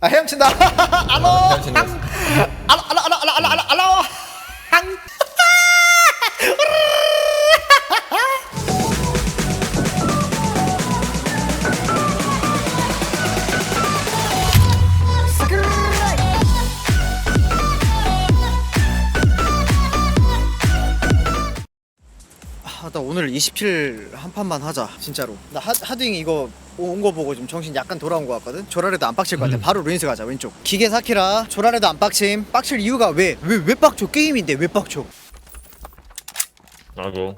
아 헤엄친다. 항 알로 알로 알로 알로 알로 알로 아, 나 오늘 27 한 판만 하자 진짜로. 나 하, 하드잉 이거 온 거 보고 좀 정신 약간 돌아온 거 같거든? 조라레도 안 빡칠 것 같아. 음. 바로 루인스 가자 왼쪽. 기계 사키라. 조라레도 안 빡침. 빡칠 이유가 왜? 왜 왜 빡쳐? 게임인데 왜 빡쳐? 나도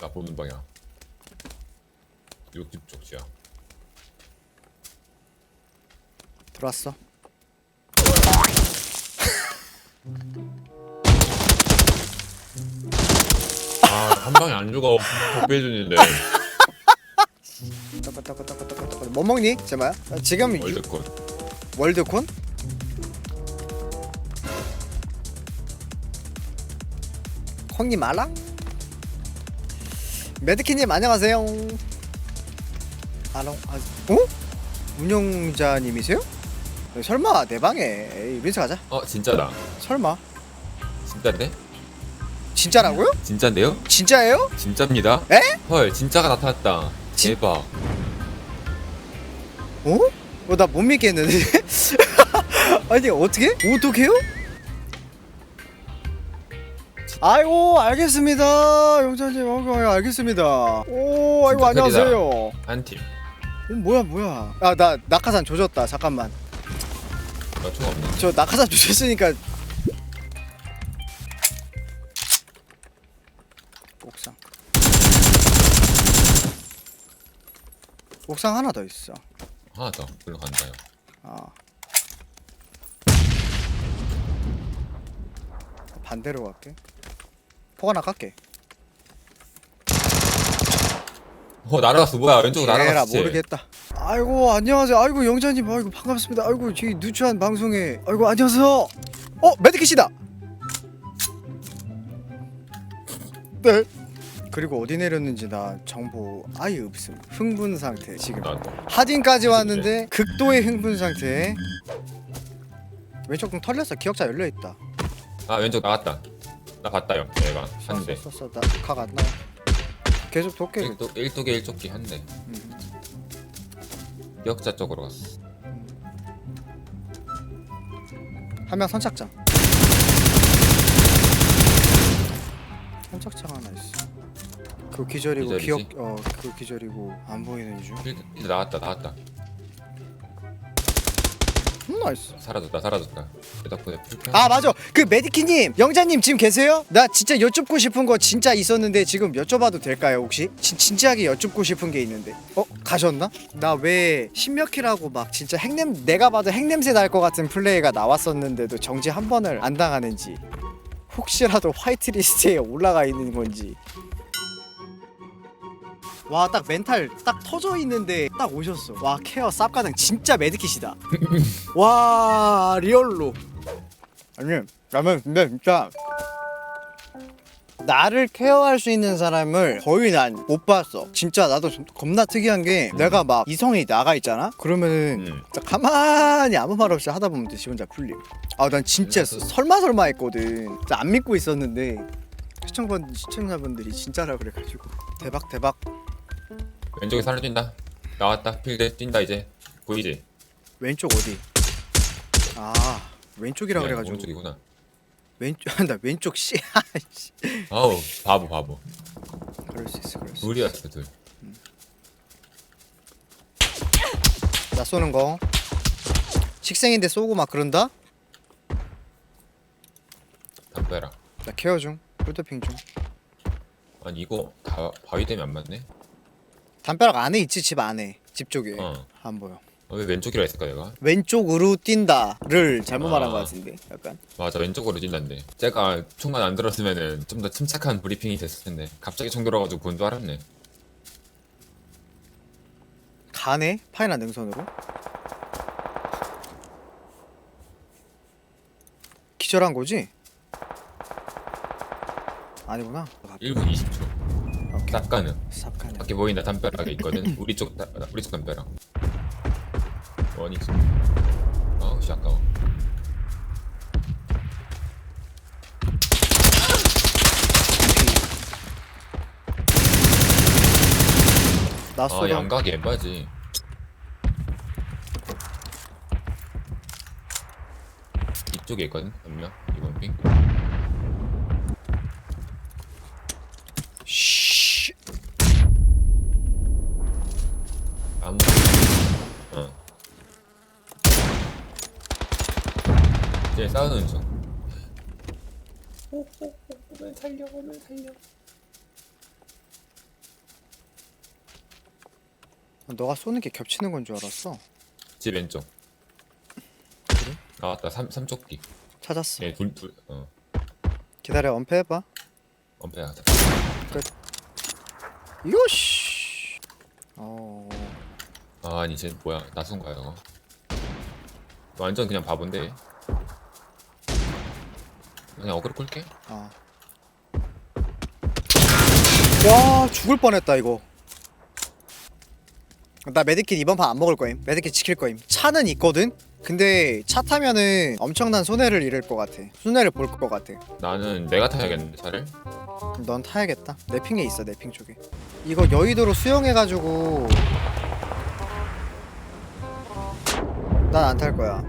나 보는 방향 요집 쪽지야. 들어왔어. 아 한 방에 안 죽어. 따까따까따까따까 뭐 먹니? 제마야 아, 지금 유- 월드콘. 월드콘? 콩님 알랑 메드키님 안녕하세요 알롱 아, 어? 운영자님이세요? 어, 설마 내 방에 에이 린스 가자 어 진짜다 설마 진짜인데? 진짜라고요? 진짜인데요? 진짜예요? 진짜입니다 에? 헐 진짜가 나타났다 진- 대박 어? 어 나 못 믿겠는데 아니 어떻게? 어떻게요? 아이고 알겠습니다 아이고 아이고, 알겠습니다 오 아이고 진짜 안녕하세요 한팀 어, 뭐야 뭐야? 아 나 낙하산 조졌다. 잠깐만. 나총 없네 저 낙하산 조졌으니까. 옥상. 옥상 하나 더 있어. 하나 더. 글로 간다요. 아. 반대로 갈게. 포 하나 깎게 어 날아갔어. 뭐야. 왼쪽으로 에라 날아갔지 모르겠다. 아이고 안녕하세요. 아이고 영자님. 아이고 반갑습니다. 아이고 저희 누추한 방송에. 아이고 안녕하세요. 어 메디킷이다. 네. 그리고 어디 내렸는지 나 정보 아예 없음. 흥분 상태 지금. 나도. 하딘까지 왔는데 극도의 흥분 상태. 왼쪽 등 털렸어? 기억자 열려 있다. 아 왼쪽 나갔다. 나 봤다요 내가. 한대 썼어. 나각 안 나와 계속 돕게 일독 일독에 일쪽기 한대. 음. 역자 쪽으로 갔어. 한명 선착장. 선착장 하나 있어. 그 기절이고 기절이지? 기억 어그 기절이고 안 보이는 중. 일 일 나왔다 나왔다. 음, 나이스 사라졌다 사라졌다 그 덕분에 불편 아 맞아 그 메디키님 영자님 지금 계세요? 나 진짜 여쭙고 싶은 거 진짜 있었는데 지금 여쭤봐도 될까요 혹시? 진, 진지하게 여쭙고 싶은 게 있는데 어? 가셨나? 나왜 신몇키라고 막 진짜 핵냄 내가 봐도 핵냄새 날 것 같은 플레이가 나왔었는데도 정지 한 번을 안 당하는지 혹시라도 화이트리스트에 올라가 있는 건지 와 딱 멘탈 딱 터져 있는데 딱 오셨어. 와 케어 쌉가능. 진짜 메디킷이다. 와 리얼로. 아니 나는 근데 진짜 나를 케어할 수 있는 사람을 거의 난 못 봤어. 진짜 나도 좀 겁나 특이한 게 내가 막 이성이 나가 있잖아? 그러면은 음. 진짜 가만히 아무 말 없이 하다 보면 지 혼자 풀림. 아 난 진짜 설마 설마 했거든. 진짜 안 믿고 있었는데 시청자, 시청자분들이 진짜라 그래가지고 대박 대박 왼쪽에 사람 뛴다. 나왔다. 필드 뛴다 이제. 보이지? 왼쪽 어디? 아 왼쪽이라 미안, 그래가지고. 오른쪽이구나. 왼쪽 나 왼쪽 씨. 아이씨. 아우 바보 바보. 그럴 수 있어 그럴 수 있어. 둘이었어 둘. 나 쏘는 거. 식생인데 쏘고 막 그런다? 담배라 나 케어 중. 폴더핑 중. 아니 이거 다 바위 때문에 안 맞네 담벼락 안에 있지 집 안에. 집 쪽에. 어. 안 보여. 어, 왜 왼쪽이라 했을까 내가? 왼쪽으로 뛴다를 잘못 말한 아. 거 같은데 약간. 맞아 왼쪽으로 뛴다는데. 제가 총만 안 들었으면은 좀 더 침착한 브리핑이 됐을 텐데. 갑자기 총 들어가지고 본 줄 알았네. 가네? 파이나 능선으로? 기절한 거지? 아니구나. 1분 20초 오케이 딱 가는 삽가네 밖에 보인다 담벼락에 있거든. 우리 쪽 다- 우리 쪽 담벼락. 원이지 어우 씨 아까워. 나 아 쏘려 양각이 에바지. 이쪽에 있거든 분명 이번 핑 쉬 아무 어 이제 싸우는 중. 오면 살려 오면 살려. 너가 쏘는 게 겹치는 건 줄 알았어. 집 왼쪽. 나왔다. 삼, 삼쪽기. 찾았어. 얘둘둘 어. 기다려 언패해봐. 엄폐하자. 요시! 어. 아, 아니 쟤 뭐야. 나쏜 거야 이거. 완전 그냥 바본데 그냥 어그로 끌게. 아. 와 죽을 뻔했다 이거. 나 메디킷 이번 판 안 먹을 거임. 메디킷 지킬 거임. 차는 있거든? 근데 차 타면은 엄청난 손해를 잃을 것 같아. 손해를 볼 것 같아. 나는 내가 타야겠는데 차를? 넌 타야겠다. 내 핑에 있어 내 핑 쪽에. 이거 여의도로 수영해가지고 난 안 탈 거야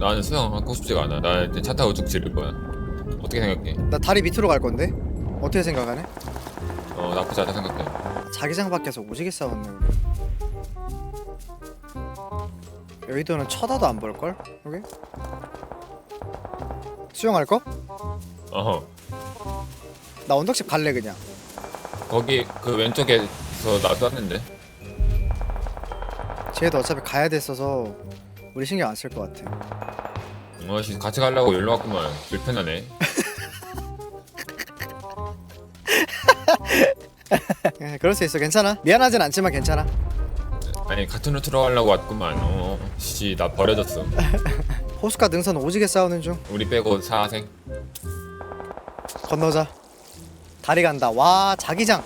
나는 수영 하고 싶지가 않아 나 이제 차 타고 쭉 지를 거야 어떻게 생각해? 나 다리 밑으로 갈 건데 어떻게 생각하네? 어 나쁘지 않다 생각해 자기장 밖에서 오지게 싸웠네 우리 여의도는 쳐다도 안 볼 걸? 여기? 수영할 거? 어나 언덕집 갈래 그냥 거기 그 왼쪽에서 나 쐈는데 쟤도 어차피 가야 됐어서 우리 신경 안 쓸 것 같아 어씨 같이 가려고 연락 왔구만. 불편하네. 예, 그럴 수 있어. 괜찮아? 미안하진 않지만 괜찮아. 아니 같은 루트로 가려고 왔구만. 어씨나 버려졌어. 호수가 능선 오지게 싸우는 중. 우리 빼고 사생. 건너자. 다리 간다. 와 자기장.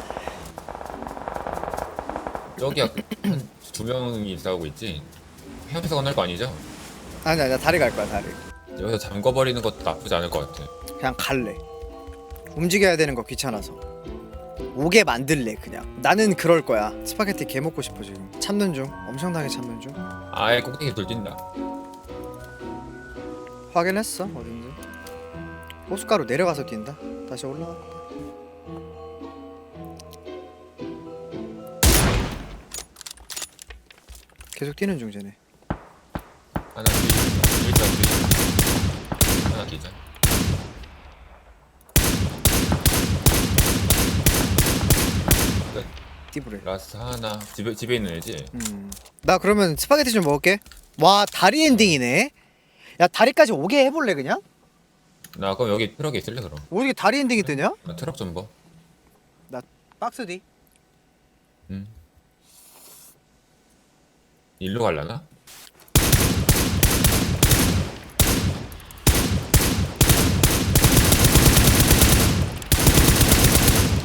저기야. 한 두 명이 싸우고 있지? 헤엄에서 건널 거 아니죠? 아니 아니 다리 갈 거야 다리 여기서 잠궈버리는 것도 나쁘지 않을 것 같아. 그냥 갈래. 움직여야 되는 거 귀찮아서. 오게 만들래 그냥. 나는 그럴 거야. 스파게티 개 먹고 싶어 지금. 참는 중. 엄청나게 참는 중. 아예 꼭대기 돌진다. 확인했어 어딘지. 호숫가로 내려가서 뛴다. 다시 올라가 계속 뛰는 중 쟤네. 하나 뒤 일단 뒤 하나 기자 띠부래 라스트 하나. 집에 집에 있는 애지? 음 나 그러면 스파게티 좀 먹을게. 와 다리 엔딩이네. 야 다리까지 오게 해볼래 그냥? 나 그럼 여기 트럭에 있을래 그럼? 어떻게 다리 엔딩이 뜨냐? 나 트럭 좀봐. 박스 뒤. 응. 일로 갈라나?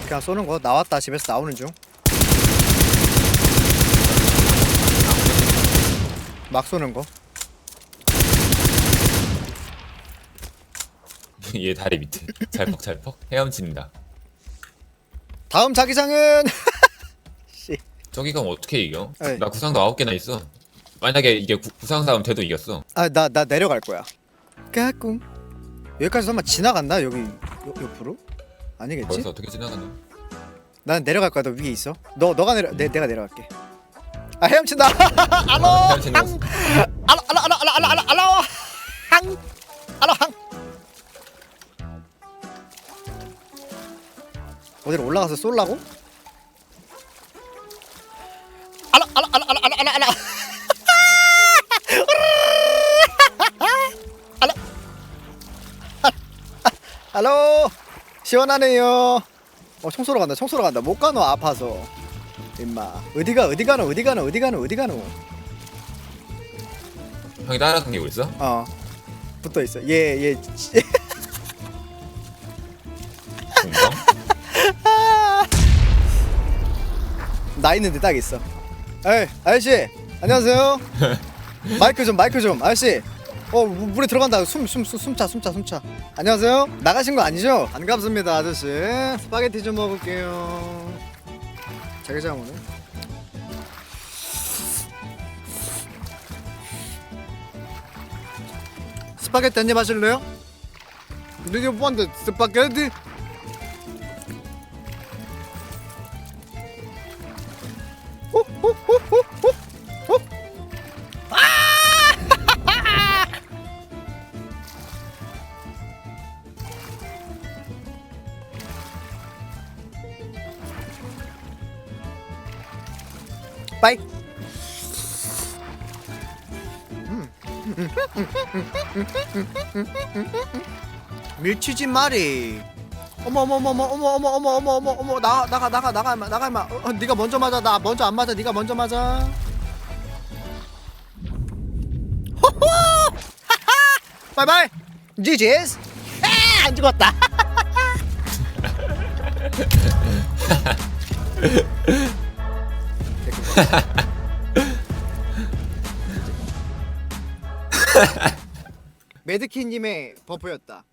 그냥 쏘는 거 나왔다 집에서 나오는 중. 막 쏘는 거. 얘 다리 밑에 잘퍽잘퍽 헤엄친다 다음 자기장은 씨. 저기 가면 어떻게 이겨? 에이. 나 구상도 아홉 개나 있어 만약에 이게 구, 구상 싸움 돼도 이겼어 아 나 나 내려갈 거야. 까꿍. 여기까지 설마 지나갔나 여기 옆, 옆으로? 아니겠지? 벌써 어떻게 지나가나 난 내려갈 거야. 너 위에 있어. 너 너가 내려 내 내가 내려갈게. 아 헤엄친다. 항. 알로 알로 알로 알로 알로 알로 알로. 항. 알로 항. 어디로 올라가서 쏠라고? 알로 알로 알로 알로 알로 알로 알로. 알로. 알로. 시원하네요. 어 청소로 간다 청소로 간다 못 가노 아파서 임마 어디가 어디 가 노 어디 가 노 어디 가 노 어디 가 노 형이 따라다니고 있어? 어 붙어 있어. 얘 얘. 공정? 나 있는데 딱 있어. 에이 아저씨 안녕하세요. 마이크 좀 마이크 좀 아저씨. 어 무- 물에 들어간다. 숨 숨 숨 숨차 숨차 숨차. 안녕하세요. 나가신 거 아니죠? 반갑습니다 아저씨. 스파게티 좀 먹을게요. 자기장 오늘. 스파게티 한 입 하실래요? Do you want the spaghetti? 빠이. 밀치지 말이. 어머 어머 어머 어머 어머 어머 어머 어머 어머 나 나가 나가 나가 임마 나가 임마. 어, 어, 네가 먼저 맞아 나 먼저 안 맞아 네가 먼저 맞아. 호호! 하하! 바이바이. 아, 안 죽었다. 매드키님의 버프였다.